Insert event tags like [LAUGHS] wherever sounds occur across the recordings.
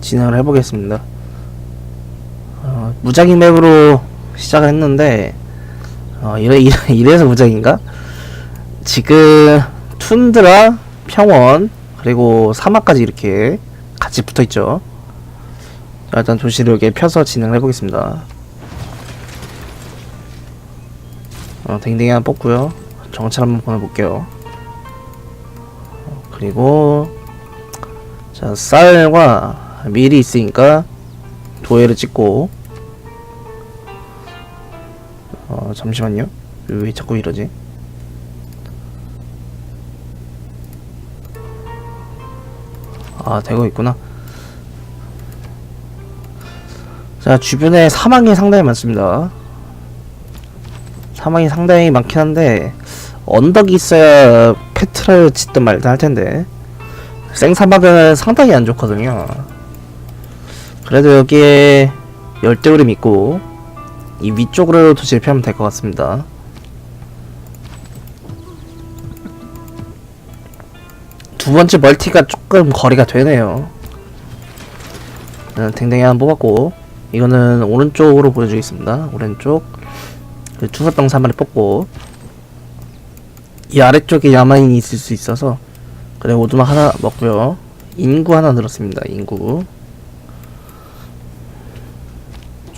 진행을 해보겠습니다. 어, 무작위 맵으로 시작을 했는데 어, 이래, 이래, [LAUGHS] 이래서 무작인가? 지금 툰드라, 평원 그리고 사막까지 이렇게 같이 붙어있죠. 자, 일단 도시를 여기에 펴서 진행을 해보겠습니다. 어, 댕댕이 하나 뽑고요. 정찰 한번 보내볼게요. 어, 그리고 자 쌀과 밀이 있으니까 도예를 찍고. 어 잠시만요. 왜 자꾸 이러지? 아 되고 있구나. 자 주변에 사망이 상당히 많습니다. 사망이 상당히 많긴 한데 언덕이 있어야 페트를 짓든 말든 할 텐데. 생사막은 상당히 안 좋거든요. 그래도 여기에 열대우림 있고 이 위쪽으로 도시를 피하면 될 것 같습니다. 두 번째 멀티가 조금 거리가 되네요. 어, 댕댕이 하나 뽑았고 이거는 오른쪽으로 보여주겠습니다. 오른쪽 그 투사병사 한 마리 뽑고 이 아래쪽에 야만인이 있을 수 있어서 그래 오두막 하나 먹고요 인구 하나 늘었습니다 인구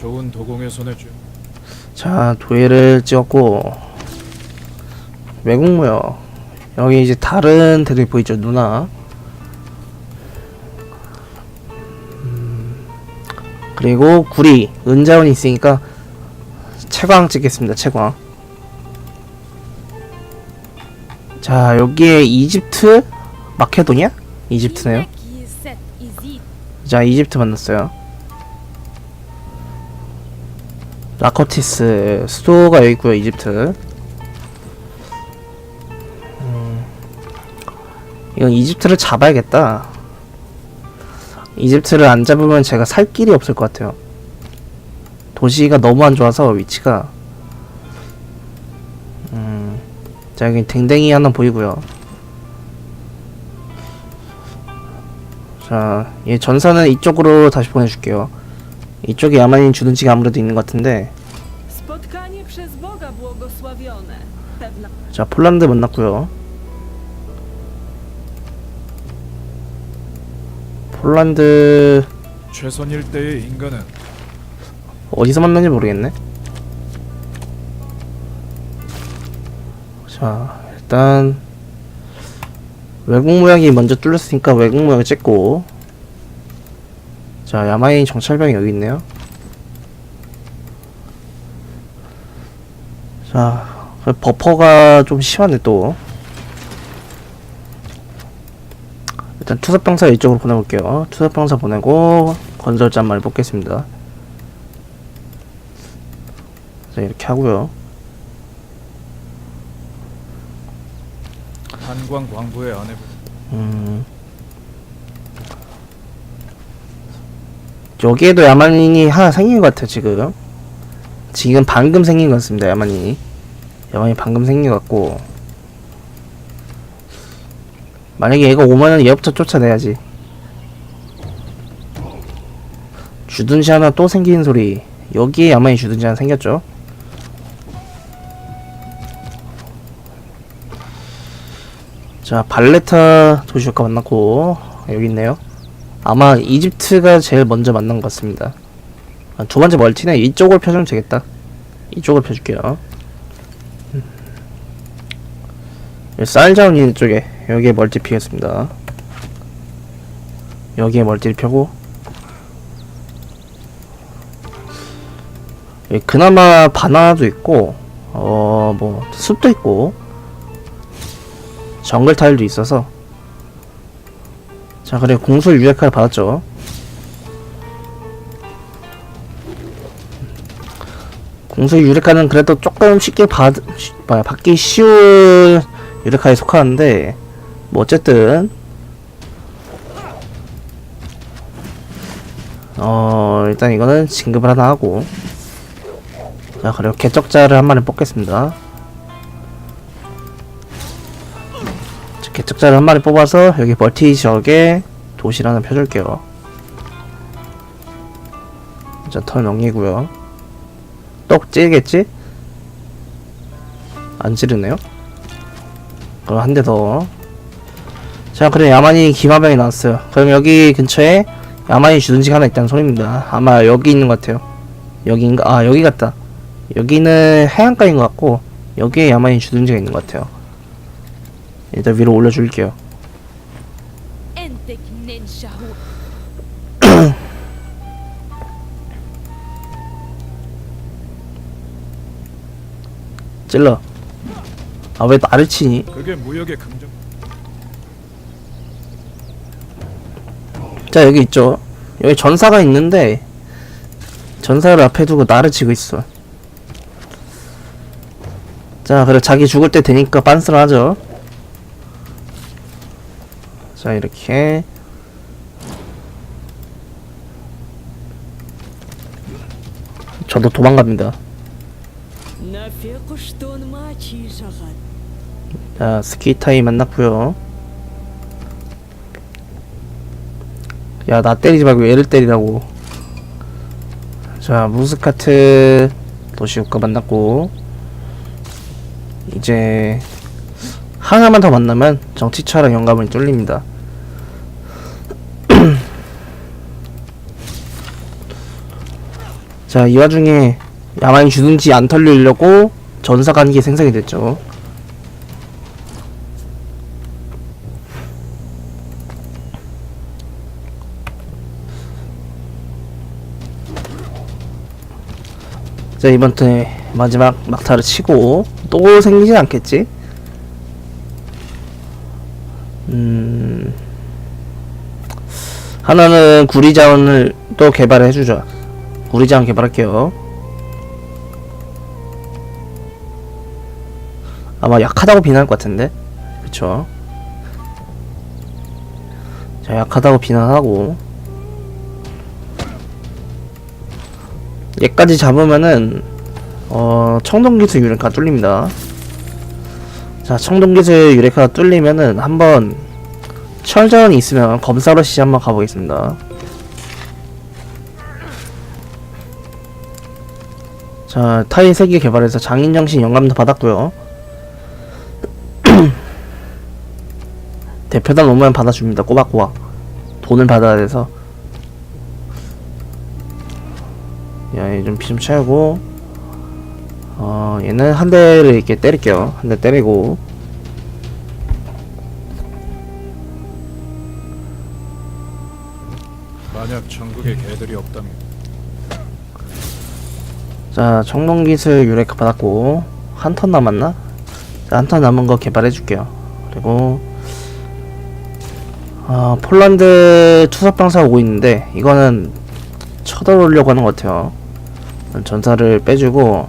좋은 도공의 손에 쥐. 자 도예를 찍었고 외국무역 여기 이제 다른 데들이 보이죠 누나? 음, 그리고 구리 은자원이 있으니까 채광 찍겠습니다 채광. 자 여기에 이집트 마케도니아? 이집트네요? 자 이집트 만났어요 라코티스 수도가 여기 있고요 이집트. 음, 이건 이집트를 잡아야겠다. 이집트를 안 잡으면 제가 살 길이 없을 것 같아요. 도시가 너무 안 좋아서 위치가. 음, 자 여기 댕댕이 하나 보이고요. 자, 얘 전사는 이쪽으로 다시 보내줄게요. 이쪽에 야만인 주둔지가 아무래도 있는 것 같은데. Spotkanie przez Boga błogosławione. Pewna 자 폴란드 만났고요. 폴란드 최선일 때의 인간은 어디서 만났는지 모르겠네. 자 일단 외국 모양이 먼저 뚫렸으니까 외국 모양을 찍고 자 야마인 정찰병이 여기 있네요. 자그 버퍼가 좀 심하네 또. 일단 투사병사 이쪽으로 보내볼게요. 투사병사 보내고 건설자 한 마리 뽑겠습니다. 자 이렇게 하고요. 한광 광부의 아내분 음. 여기에도 야만인이 하나 생긴 것 같아요 지금. 지금 방금 생긴 것 같습니다 야만인이. 야만이 방금 생긴 것 같고. 만약에 얘가 오면은 얘부터 쫓아내야지. 주둔시 하나 또 생기는 소리. 여기에 야만이 주둔시 하나 생겼죠? 자 발레타 도시오카 만났고 여기 있네요 아마 이집트가 제일 먼저 만난 것 같습니다. 아, 두 번째 멀티는 이쪽을 펴주면 되겠다. 이쪽을 펴줄게요. 음. 쌀자원 있는 쪽에 여기에 멀티 피겠습니다. 여기에 멀티를 펴고. 여기 그나마 바나나도 있고 어 뭐 숲도 있고 정글 타일도 있어서 자 그래 공술 유약화를 받았죠. 공술 유레카는 그래도 조금 쉽게 받, 받기 쉬운 유레카에 속하는데 뭐 어쨌든 어 일단 이거는 진급을 하나 하고 자 그리고 개척자를 한 마리 뽑겠습니다 개척자를 한 마리 뽑아서 여기 멀티 지역에 도시를 하나 펴줄게요 자, 턴 넘기고요. 떡 찌겠지? 안 찌르네요? 그럼 한 대 더. 자, 그래, 야만이 기마병이 나왔어요. 그럼 여기 근처에 야만이 주둔지가 하나 있다는 소리입니다. 아마 여기 있는 것 같아요. 여기인가? 아, 여기 같다. 여기는 해안가인 것 같고, 여기에 야만이 주둔지가 있는 것 같아요. 일단 위로 올려줄게요. [CLEARS THROAT] 찔러. 아 왜 나를 치니? 그게 무역의 긍정. 자 여기 있죠. 여기 전사가 있는데 전사를 앞에 두고 나를 치고 있어. 자 그래 자기 죽을 때 되니까 빤스를 하죠. 자 이렇게. 저도 도망갑니다. 자 스키 타이 만났구요. 야 나 때리지 말고 얘를 때리라고. 자 무스카트 도시우카 만났고. 이제 하나만 더 만나면 정치차랑 영감을 뚫립니다. 자, 이 와중에 야만이 주둔지 안 털리려고 전사 간기 생성이 됐죠. 자 이번 턴에 마지막 막타를 치고 또 생기진 않겠지? 음 하나는 구리 자원을 또 개발해 주죠. 구리 자원 개발할게요. 아마 약하다고 비난할 것 같은데, 그쵸? 자 약하다고 비난하고 얘까지 잡으면은 어 청동기술 유레카 뚫립니다. 자 청동기술 유레카가 뚫리면은 한번 철자원이 있으면 검사러시 한번 가보겠습니다. 자 타이 세계 개발해서 장인정신 영감도 받았고요. [CLEARS THROAT] 대표단 오면 받아줍니다. 꼬박꼬박 돈을 받아야 돼서. 야, 얘좀피좀 채우고 어, 얘는 한 대를 이렇게 때릴게요. 한 대 때리고 만약 천국에 개들이 없다면 자, 청동기술 유레카 받았고 한 턴 남았나? 한 턴 남은 거 개발해 줄게요. 그리고 어, 폴란드 투석병사 오고 있는데 이거는 쳐들어오려고 하는 것 같아요. 전사를 빼주고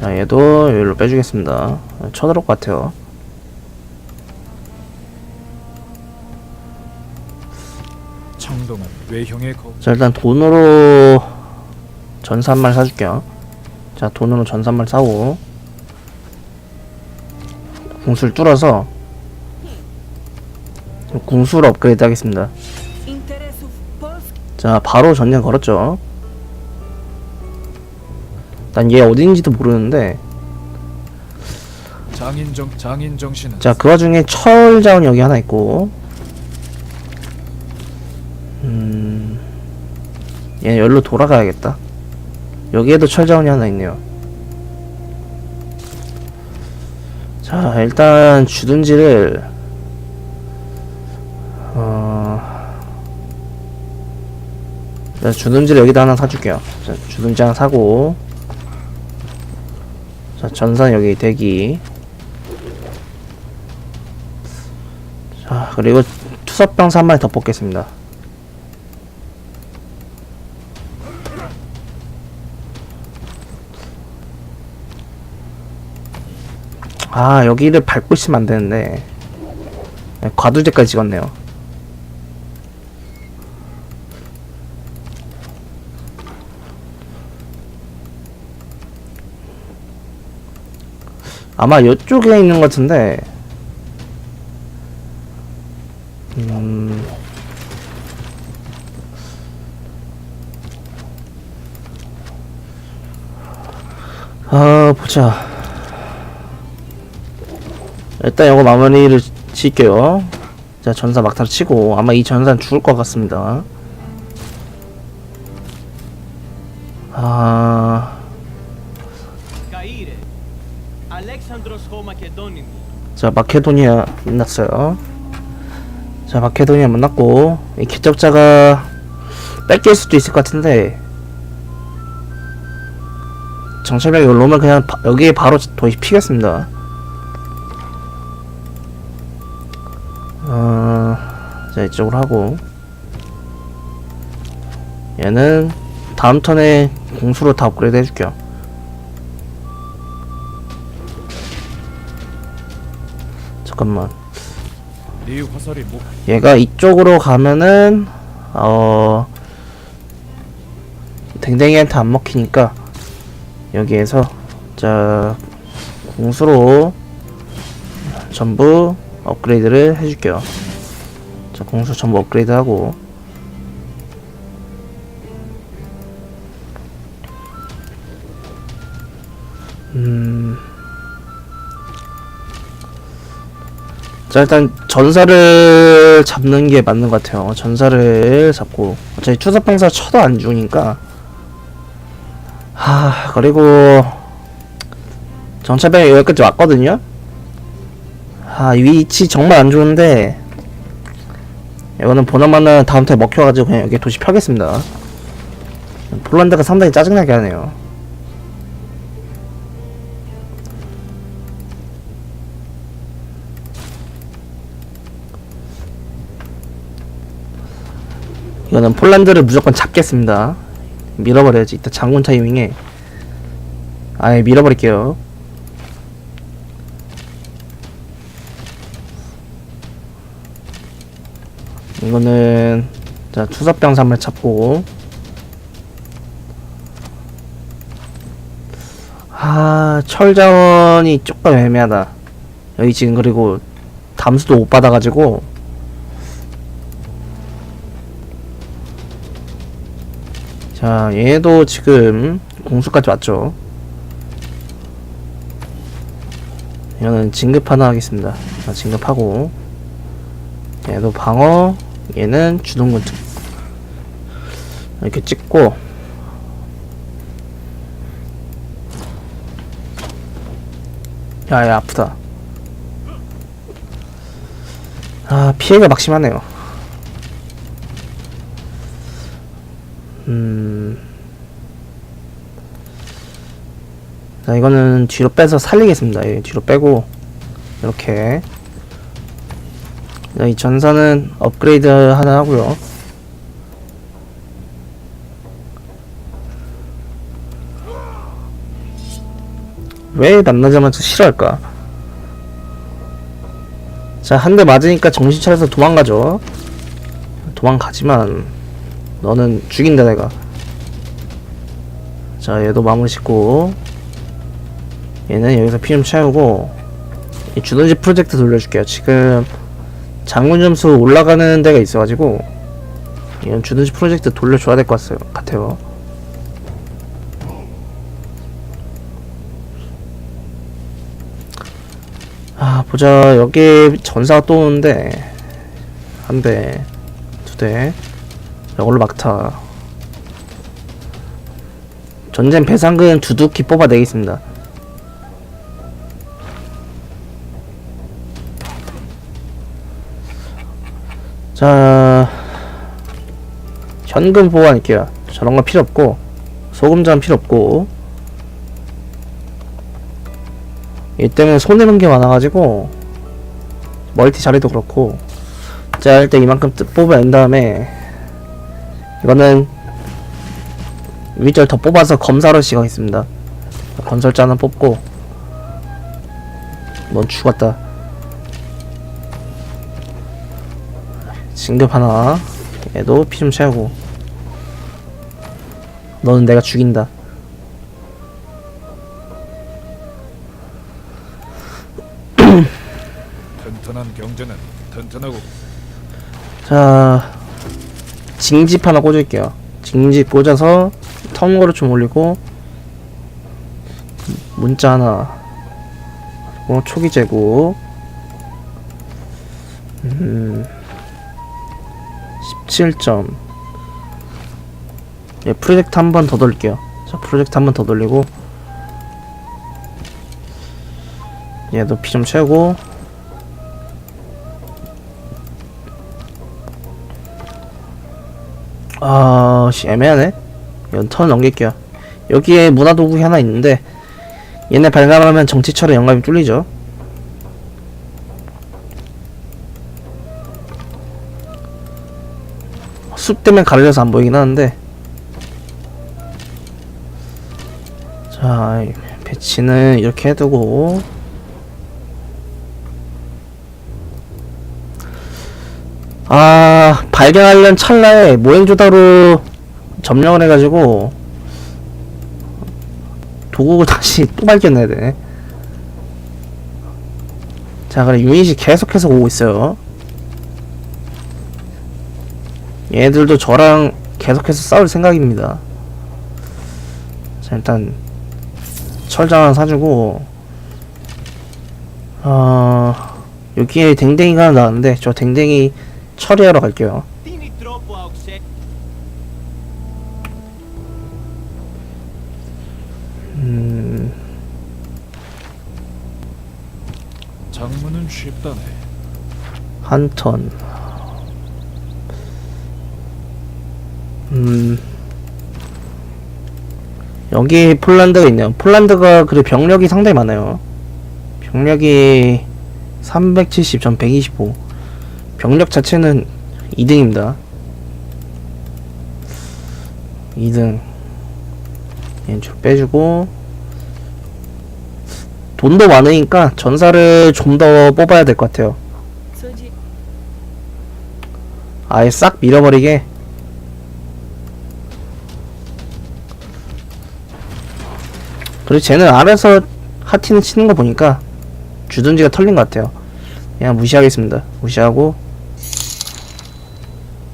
자 얘도 여기로 빼주겠습니다. 쳐들어올 것 같아요. 자 일단 돈으로 전사 한 마리 사줄게요. 자 돈으로 전사 한 마리 사고. 궁수를 뚫어서 궁수를 업그레이드 하겠습니다. 자 바로 전쟁 걸었죠. 난 얘 어딘지도 모르는데. 장인정 장인 정신은 자그 와중에 철 자원 여기 하나 있고. 음... 얘 여기로 돌아가야겠다 여기에도 철 자원이 하나 있네요. 자 일단 주둔지를 어... 자, 주둔지를 여기다 하나 사줄게요. 자, 주둔지 하나 사고 자 전선 여기 대기. 자 그리고 한 마리 더 뽑겠습니다 아 여기를 밟고 있으면 안되는데. 네, 과두제까지 찍었네요. 아마 이쪽에 있는 것 같은데. 음... 아 보자. 일단 이거 마무리를 칠게요. 자 전사 막타를 치고 아마 이 전사는 죽을 것 같습니다. 아. 자 마케도니아 만났어요. 자 마케도니아 만났고 이 개척자가 뺏길 수도 있을 것 같은데 정찰병 이거 오면 그냥 바- 여기에 바로 도입 피겠습니다 이쪽으로 하고. 얘는 다음 턴에 공수로 다 업그레이드 해줄게요. 잠깐만. 얘가 이쪽으로 가면은 어 댕댕이한테 안 먹히니까 여기에서 자 공수로 전부 업그레이드를 해줄게요 자 공수 전부 업그레이드 하고. 음. 자 일단 전사를 잡는 게 맞는 것 같아요. 전사를 잡고. 어차피 추석병사 쳐도 안 죽으니까. 하 그리고 정찰병이 여기까지 왔거든요? 아 위치 정말 안 좋은데 이거는 보나마나 다음 턴에 먹혀가지고 그냥 여기 도시 펴겠습니다 폴란드가 상당히 짜증나게 하네요 이거는 폴란드를 무조건 잡겠습니다. 밀어버려야지. 이따 장군 타이밍에 아예 밀어버릴게요. 이거는 자 투사병사 한번 잡고 아 철자원이 조금 애매하다. 여기 지금 그리고 담수도 못 받아가지고 자, 얘도 지금 공수까지 왔죠. 이거는 진급 하나 하겠습니다. 자, 진급하고 얘도 방어, 얘는 주동군 특 이렇게 찍고 야야 아프다. 아 피해가 막심하네요. 음. 자, 이거는 뒤로 빼서 살리겠습니다. 예, 뒤로 빼고, 이렇게. 자, 이 전사는 업그레이드 하나 하고요. 왜 만나자마자 싫어할까? 자, 한 대 맞으니까 정신 차려서 도망가죠. 도망가지만, 너는 죽인다 내가 자 얘도 마무리 짓고 얘는 여기서 피 좀 채우고 이 주던지 프로젝트 돌려줄게요 지금 장군 점수 올라가는 데가 있어가지고 이건 주던지 프로젝트 돌려줘야 될 것 같아요. 아 보자. 여기 전사가 또 오는데 한 대 두 대. 이걸로 막타. 전쟁 배상금 두둑히 뽑아내겠습니다 자 현금 보관할게요 저런 거 필요 없고 소금장 필요 없고. 이 때문에 손해본 게 많아가지고 멀티 자리도 그렇고 자 일단 이만큼 뜨- 뽑아낸 다음에 이거는 위절 더 뽑아서 검사로 시작하겠습니다. 건설자 하나 뽑고 넌 죽었다 진급 하나. 얘도 피 좀 채우고. 너는 내가 죽인다. [CLEARS THROAT] 튼튼한 경제는 튼튼하고. 자 징집 하나 꽂을게요. 징집 꽂아서 턴거를 좀 올리고 문자 하나. 그리고 초기 제고. 음 17점 예, 프로젝트 한 번 더 돌릴게요 자 프로젝트 한 번 더 돌리고 얘도 피 좀 채우고 아, 씨, 애매하네. 연턴 넘길게요. 여기에 문화도구이 하나 있는데, 얘네 발견하면 정치철에 영감이 뚫리죠. 숲 때문에 가려져서 안 보이긴 하는데, 자, 이 배치는 이렇게 해두고, 아 발견하려는 찰나에 모행조다로 점령을 해가지고 도구를 [LAUGHS] 다시 또 발견해야 되네 자 그래 유닛이 계속해서 오고 있어요 얘들도 저랑 계속해서 싸울 생각입니다 자 일단 철장 하나 사주고 어 여기에 댕댕이가 하나 나왔는데 저 댕댕이 처리하러 갈게요. 음, 장문은 쉽다네. 한 턴. 음, 여기 폴란드가 있네요. 폴란드가 그래 병력이 상당히 많아요. 병력이 370, 전 125. 병력 자체는 2등입니다. 2등. 얘는 좀 빼주고. 돈도 많으니까 전사를 좀 더 뽑아야 될 것 같아요. 아예 싹 밀어버리게. 그리고 쟤는 아래서 하티는 치는 거 보니까 주둔지가 털린 것 같아요. 그냥 무시하겠습니다. 무시하고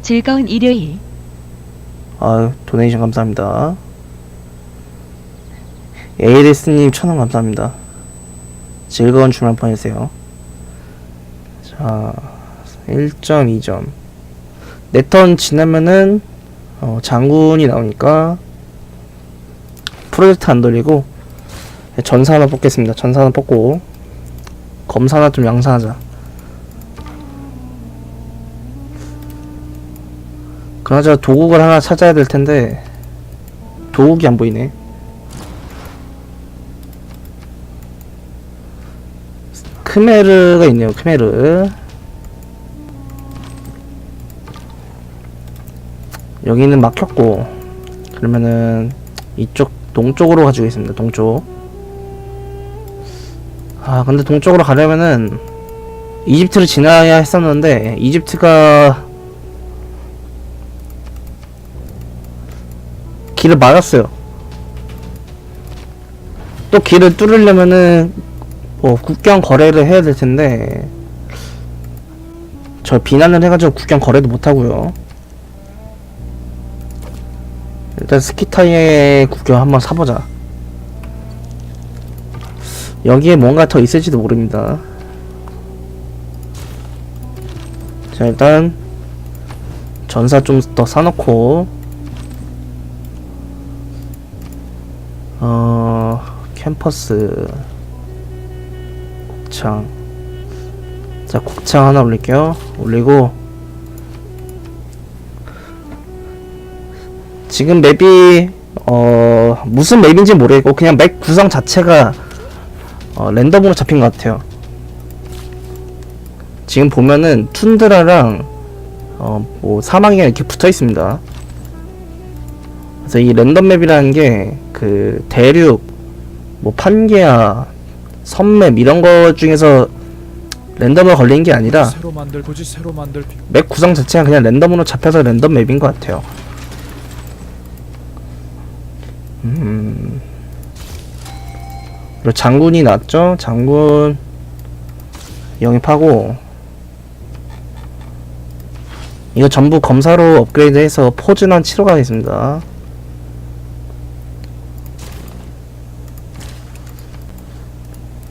즐거운 일요일 아유 도네이션 감사합니다. 에이리스님 천원 감사합니다. 즐거운 주말 보내세요. 자, 1점, 2점. 네턴 지나면은 어, 장군이 나오니까 프로젝트 안 돌리고 전사 하나 뽑겠습니다. 전사 하나 뽑고 검사 하나 좀 양산하자. 그나저나 도국을 하나 찾아야 될 텐데 도국이 안 보이네. 크메르가 있네요. 크메르. 여기는 막혔고 그러면은 이쪽 동쪽으로 가지고 있습니다. 동쪽. 아 근데 동쪽으로 가려면은 이집트를 지나야 했었는데 이집트가 길을 막았어요. 또 길을 뚫으려면은 뭐 국경 거래를 해야 될 텐데 저 비난을 해가지고 국경 거래도 못 하고요. 일단 스키타이의 국경 한번 사보자. 여기에 뭔가 더 있을지도 모릅니다. 자 일단 전사 좀 더 사놓고 어 캠퍼스 곡창 자 곡창 하나 올릴게요 올리고 지금 맵이 어 무슨 맵인지 모르겠고 그냥 맵 구성 자체가 어, 랜덤으로 잡힌 것 같아요 지금 보면은 툰드라랑 어 뭐 사막이 이렇게 붙어 있습니다 그래서 이 랜덤 맵이라는 게 그 대륙 뭐 판게아 선맵 이런 거 중에서 랜덤으로 걸린 게 아니라. 맵 구성 자체가 그냥 랜덤으로 잡혀서 랜덤 맵인 것 같아요. 음. 그리고 장군이 났죠? 장군 영입하고 이거 전부 검사로 업그레이드해서 포즈난 치러 가겠습니다.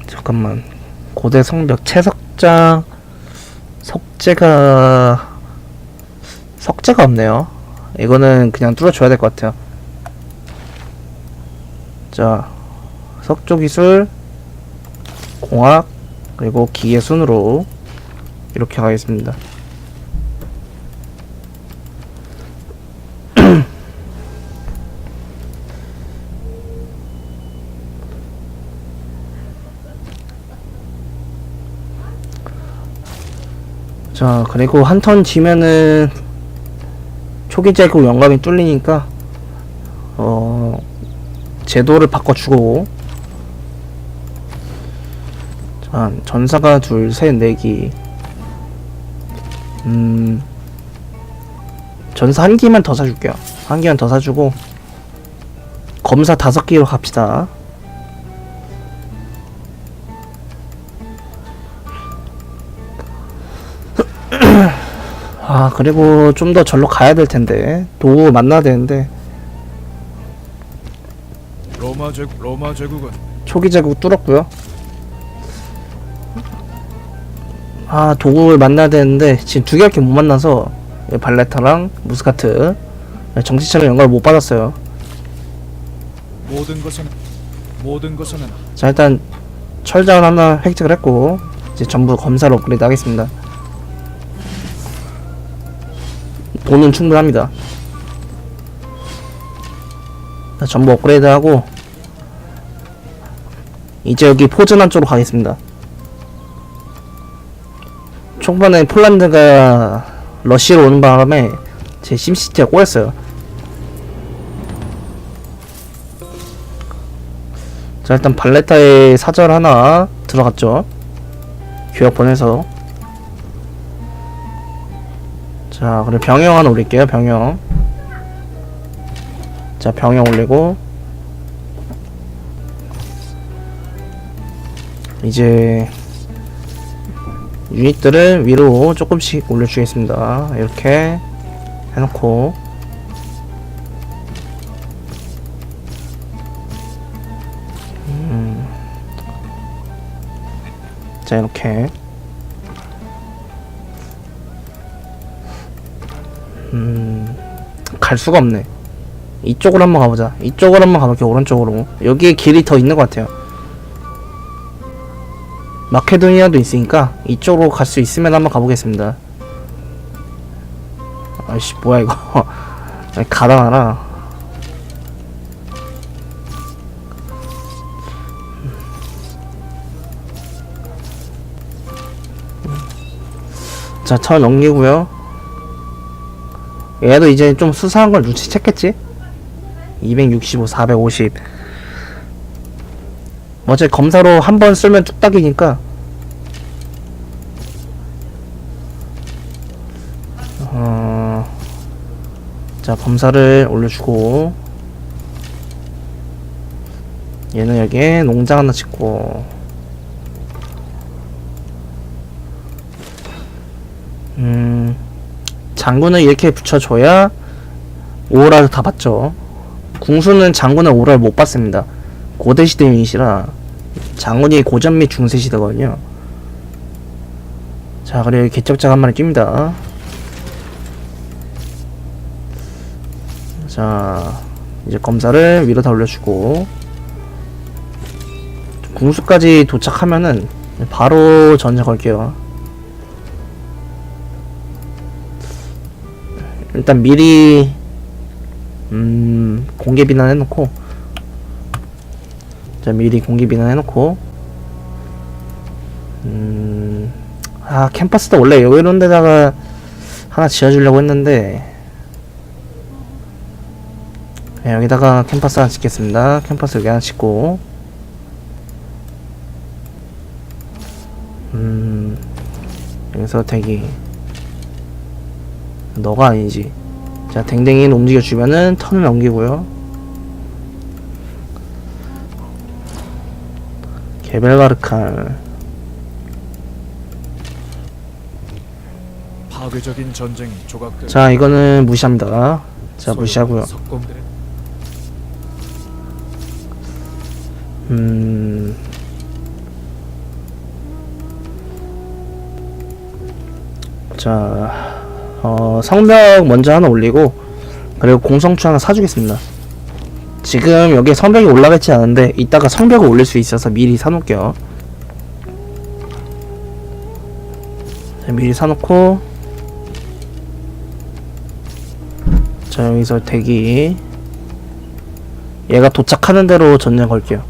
잠깐만 고대 성벽 채석장 석재가 석재가 없네요 이거는 그냥 뚫어줘야 될 것 같아요 자 석조기술 공학 그리고 기계 순으로 이렇게 가겠습니다. [CLEARS THROAT] 자 그리고 한 턴 지면은 초기 제국 영감이 뚫리니까 어 제도를 바꿔주고 자 전사가 둘셋 네기. 음 전사 한 기만 더 사줄게요. 한 기만 더 사주고 검사 다섯 기로 갑시다. [CLEARS THROAT] 아 그리고 좀 더 절로 가야 될 텐데. 도구 만나야 되는데. 로마 제국 로마 제국은 초기 제국 뚫었고요 아 도구를 만나야 되는데 지금 두 개밖에 못 만나서 이 발레타랑 무스카트 정치처럼 연락을 못 받았어요. 모든 것은 모든 것은 자 일단 철장 하나 획득을 했고 이제 전부 검사로 업그레이드 하겠습니다. 돈은 충분합니다. 자, 전부 업그레이드 하고 이제 여기 포즈난 쪽으로 가겠습니다 초반에 폴란드가 러시아로 오는 바람에 제 심시티가 꼬였어요. 자 일단 발레타에 사절 하나 들어갔죠. 교역 보내서. 자 그리고 병영 하나 올릴게요 병영. 자 병영 올리고. 이제 유닛들을 위로 조금씩 올려주겠습니다. 이렇게 해놓고. 자 이렇게. 음 갈 수가 없네. 이쪽으로 한번 가보자. 이쪽으로 한번 가볼게 오른쪽으로. 여기에 길이 더 있는 것 같아요 마케도니아도 있으니까 이쪽으로 갈 수 있으면 한번 가보겠습니다 아이씨 뭐야 이거 [LAUGHS] 아니, 가다가라 자, 차 넘기고요. 얘도 이제 좀 수사한 걸 눈치챘겠지? 265, 450. 어제 검사로 한 번 쓰면 뚝딱이니까. 어, 자, 검사를 올려주고. 얘는 여기에 농장 하나 짓고. 음, 장군을 이렇게 붙여줘야 오라를 다 받죠. 궁수는 장군의 오라를 못 받습니다. 고대 시대 유닛이라 장군이 고전 및 중세 시대거든요. 자, 그리고 개척자가 한 마리 뜁니다. 자, 이제 검사를 위로 다 올려주고 궁수까지 도착하면은 바로 전쟁 걸게요. 일단 미리 음 공개 비난 해놓고 자 미리 공개 비난 해놓고. 음 아 캠퍼스도 원래 여기 이런 데다가 하나 지어주려고 했는데. 네, 여기다가 캠퍼스 하나 짓겠습니다. 캠퍼스 여기 하나 짓고. 음 여기서 대기. 너가 아니지. 자, 댕댕이는 움직여주면은 턴을 넘기고요. 게벨가르칼. 파괴적인 전쟁 조각 자 이거는 무시합니다. 자 무시하고요. 음. 자, 어, 성벽 먼저 하나 올리고, 그리고 공성추 하나 사주겠습니다. 지금 여기에 성벽이 올라가 있지 않은데, 이따가 성벽을 올릴 수 있어서 미리 사놓을게요. 자, 미리 사놓고, 자, 여기서 대기. 얘가 도착하는 대로 전쟁 걸게요.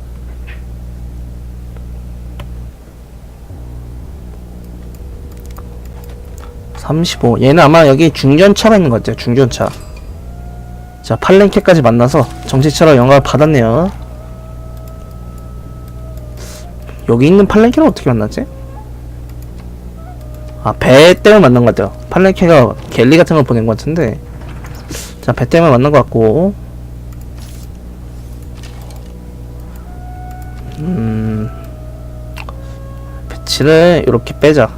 (35) 얘는 아마 여기 중전차가 있는 것 같아요 중전차 자 팔랭케까지 만나서 정치처럼 영감을 받았네요. 여기 있는 팔랭케는 어떻게 만났지? 아 배 때문에 만난 것 같아요. 팔랭케가 갤리 같은 걸 보낸 것 같은데. 자 배 때문에 만난 것 같고. 음 배치를 이렇게 빼자.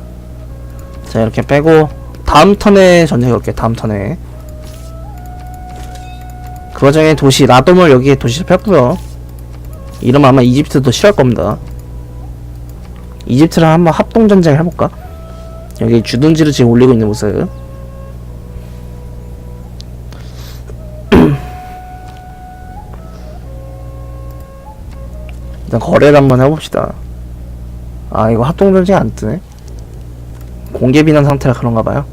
자 이렇게 빼고 다음 턴에 전쟁 걸게 다음 턴에 그 와중에 도시 라돔을 여기에 도시를 폈고요 이러면 아마 이집트도 싫어할 겁니다 이집트랑 한번 합동전쟁을 해볼까? 여기 주둔지를 지금 올리고 있는 모습 [CLEARS THROAT] 일단 거래를 한번 해봅시다 아 이거 합동전쟁 안 뜨네 공개 비난 상태라 그런가 봐요.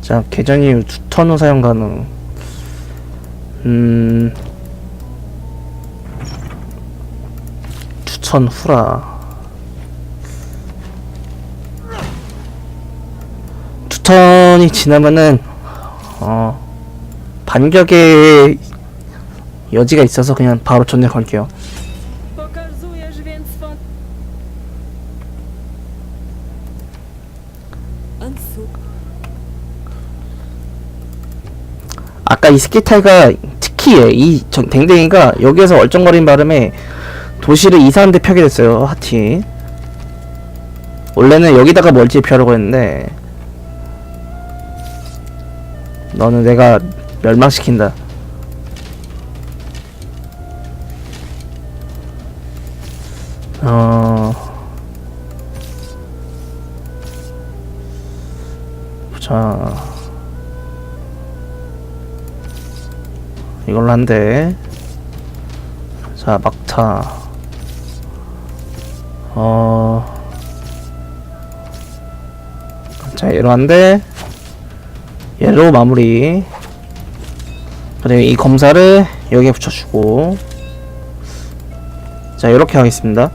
자, 계정 이후 두턴 후 사용 가능. 음. 추천 후라. 추천이 지나면은 어 반격의 여지가 있어서 그냥 바로 전쟁 걸게요. 아까 이 스키타이가 얘, 이 전- 댕댕이가 여기에서 얼쩡거린 바람에 도시를 이상한 데 펴게 됐어요 하티. 원래는 여기다가 멀티 펴려고 했는데 너는 내가 멸망시킨다. 어... 자 이걸로 한대. 자 막타. 어... 자 얘로 한대. 얘로 마무리. 그리고 이 검사를 여기에 붙여주고. 자 이렇게 하겠습니다.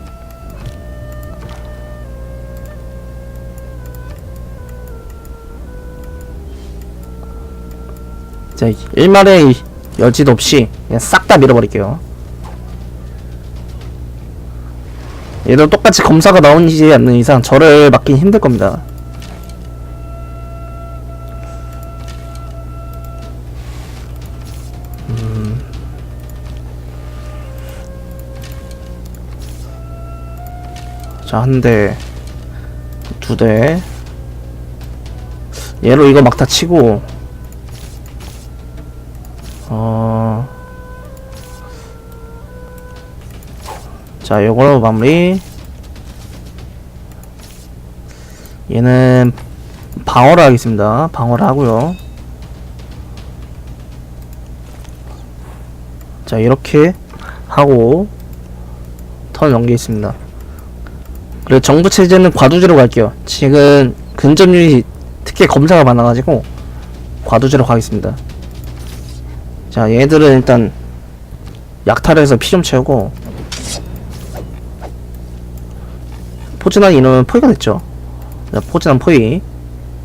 자 일말의 여지도 없이 그냥 싹 다 밀어버릴게요. 얘도 똑같이 검사가 나오지 않는 이상 저를 막긴 힘들 겁니다. 음. 자, 한 대, 두 대. 얘로 이거 막 다 치고, 자, 요걸로 마무리. 얘는 방어를 하겠습니다. 방어를 하고요. 자, 이렇게 하고 턴 넘기겠습니다. 그리고 정부 체제는 과두제로 갈게요. 지금 근접률이 특히 검사가 많아가지고 과두제로 가겠습니다. 자 얘들은 일단 약탈해서 피 좀 채우고 포진한 이놈은 포위가 됐죠. 자 포진한 포위.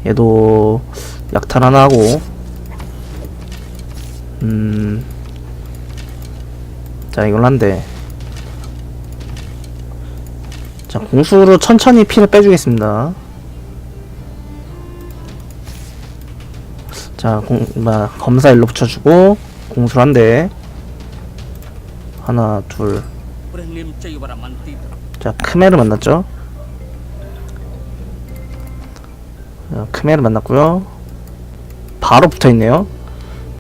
얘도 약탈 하나 하고. 음... 자 이걸 한대. 자 공수로 천천히 피를 빼주겠습니다. 자, 공, 뭐, 검사 일로 붙여주고, 공수를 한 대. 하나, 둘. 자, 크메를 만났죠? 크메를 만났고요 바로 붙어있네요.